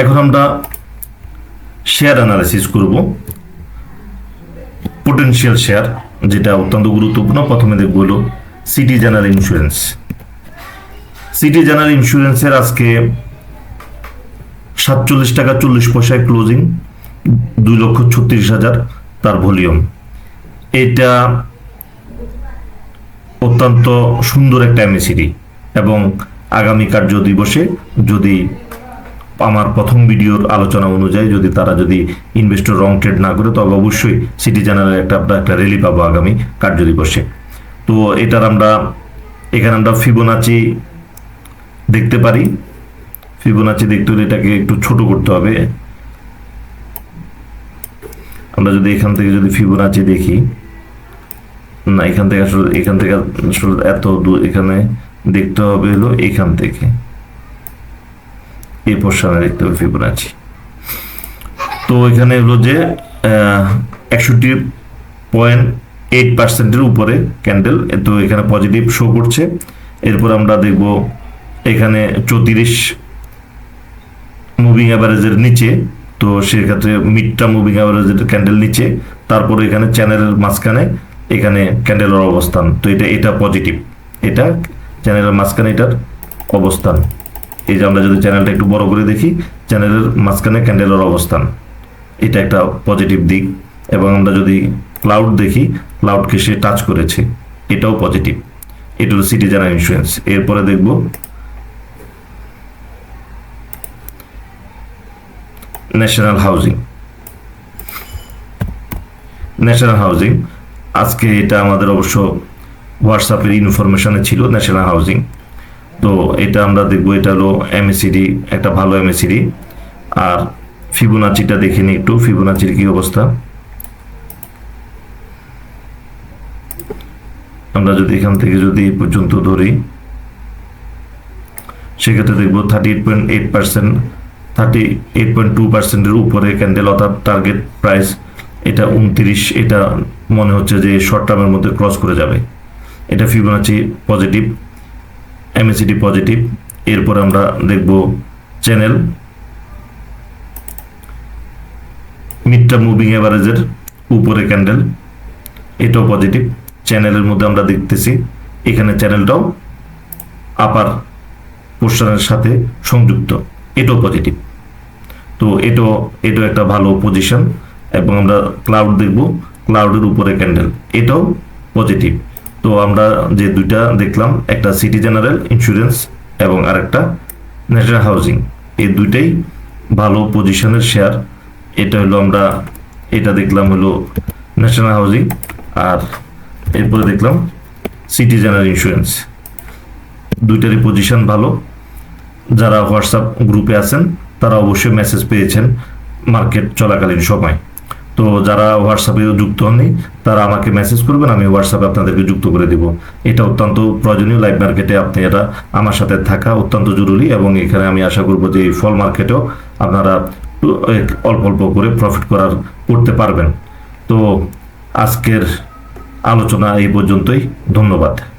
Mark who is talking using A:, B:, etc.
A: এখন আমরা share analysis করব। পোটেনশিয়াল শেয়ার যেটা অত্যন্ত গুরুত্বপূর্ণ। প্রথমে দেখব হলো City General Insurance City General ইন্স্যুরেন্সের আজকে সাতচল্লিশ টাকা চল্লিশ পয়সায় ক্লোজিং দুই লক্ষ ছত্রিশ হাজার তার ভলিউম এটা অত্যন্ত সুন্দর একটা এমএসিডি এবং আগামী কার্য দিবসে যদি আমার প্রথম ভিডিওর আলোচনা অনুযায়ী যদি তারা যদি ইনভেস্টর রং ট্রেড না করে, তবে অবশ্যই সিটি চ্যানেলের একটা আমরা একটা র্যালি পাবো আগামী কার্য দিবসে তো এটার আমরা, এখানে আমরা ফিবোনাচি দেখতে পারি। ফিবোনাচি দেখতে হলে এটাকে একটু ছোট করতে হবে। আমরা যদি এখান থেকে যদি ফিবোনাচি দেখি, না, এখান থেকে আসলে, এখান থেকে আসলে এত দূর, এখানে দেখতে হবে হলো এখান থেকে। এই পোর্শনে দেখতে হবে ফিবোনাচি তো এখানে হলো যে একষট্টি পয়েন্ট এইট পার্সেন্টের উপরে ক্যান্ডেল তো এখানে পজিটিভ শো করছে। এরপর আমরা দেখব এখানে চৌত্রিশ মুভিং অ্যাভারেজের নিচে, তো সেক্ষেত্রে মিডটা মুভিং অ্যাভারেজের ক্যান্ডেল নিচে, তারপরে এখানে চ্যানেলের মাঝখানে এখানে ক্যান্ডেলের অবস্থান। তো এটা এটা পজিটিভ এটা চ্যানেলের মাঝখানে এটার অবস্থান। এই যে আমরা যদি চ্যানেলটা একটু বড় করে দেখি চ্যানেলের মাঝখানে ক্যান্ডেলের অবস্থান। এটা একটা পজিটিভ দিক। এবং আমরা যদি ক্লাউড দেখি ক্লাউডকে সে টাচ করেছে, এটাও পজিটিভ এটা হলো সিটি জেনারেল ইন্স্যুরেন্স এরপরে দেখব ন্যাশনাল হাউজিং ন্যাশনাল হাউজিং আজকে এটা আমাদের অবশ্য হোয়াটসঅ্যাপের ইনফরমেশনে ছিল ন্যাশনাল হাউজিং তো এটা আমরা দেখব, এটা হলো এমএসিডি একটা ভালো এমএসিডি আর ফিবোনাচিটা দেখে নিই একটু ফিবোনাচির কি অবস্থা? আমরা যদি এখান থেকে যদি এই পর্যন্ত ধরি, সেক্ষেত্রে দেখব thirty eight point eight percent thirty eight point two পার্সেন্টের উপরে ক্যান্ডেল অর্থাৎ টার্গেট প্রাইস এটা উনত্রিশ, এটা মনে হচ্ছে যে শর্ট টার্মের মধ্যে ক্রস করে যাবে। এটা ফিবোনাচি পজিটিভ এমএসিডি পজিটিভ এরপর আমরা দেখব চ্যানেল মিডটা মুভিং অ্যাভারেজের উপরে ক্যান্ডেল এটাও পজিটিভ চ্যানেলের মধ্যে আমরা দেখতেছি, এখানে চ্যানেলটাও আপার পোর্শনের সাথে সংযুক্ত, এটাও পজিটিভ তো এটাও এটাও একটা ভালো পজিশন এবং আমরা ক্লাউড দেখব ক্লাউডের উপরে ক্যান্ডেল এটাও পজিটিভ তো আমরা যে দুইটা দেখলাম, একটা সিটি জেনারেল ইন্স্যুরেন্স এবং আরেকটা ন্যাশনাল হাউজিং এই দুইটাই ভালো পজিশনের শেয়ার এটা হলো আমরা, এটা দেখলাম হলো ন্যাশনাল হাউজিং আর এরপরে দেখলাম সিটি জেনারেল ইন্স্যুরেন্স দুইটারই পজিশন ভালো। যারা হোয়াটসঅ্যাপ গ্রুপে আছেন, তারা অবশ্যই মেসেজ পেয়েছেন মার্কেট চলাকালীন সময়। তো যারা হোয়াটসঅ্যাপে যুক্ত হননি, তারা আমাকে মেসেজ করবেন, আমি হোয়াটসঅ্যাপে আপনাদেরকে যুক্ত করে দিব। এটা অত্যন্ত প্রয়োজনীয় লাইভ মার্কেটে আপনি এটা আমার সাথে থাকা অত্যন্ত জরুরি এবং এখানে আমি আশা করব যে এই ফল মার্কেটেও আপনারা অল্প অল্প করে প্রফিট করার করতে পারবেন। তো আজকের আলোচনা এই পর্যন্তই, ধন্যবাদ।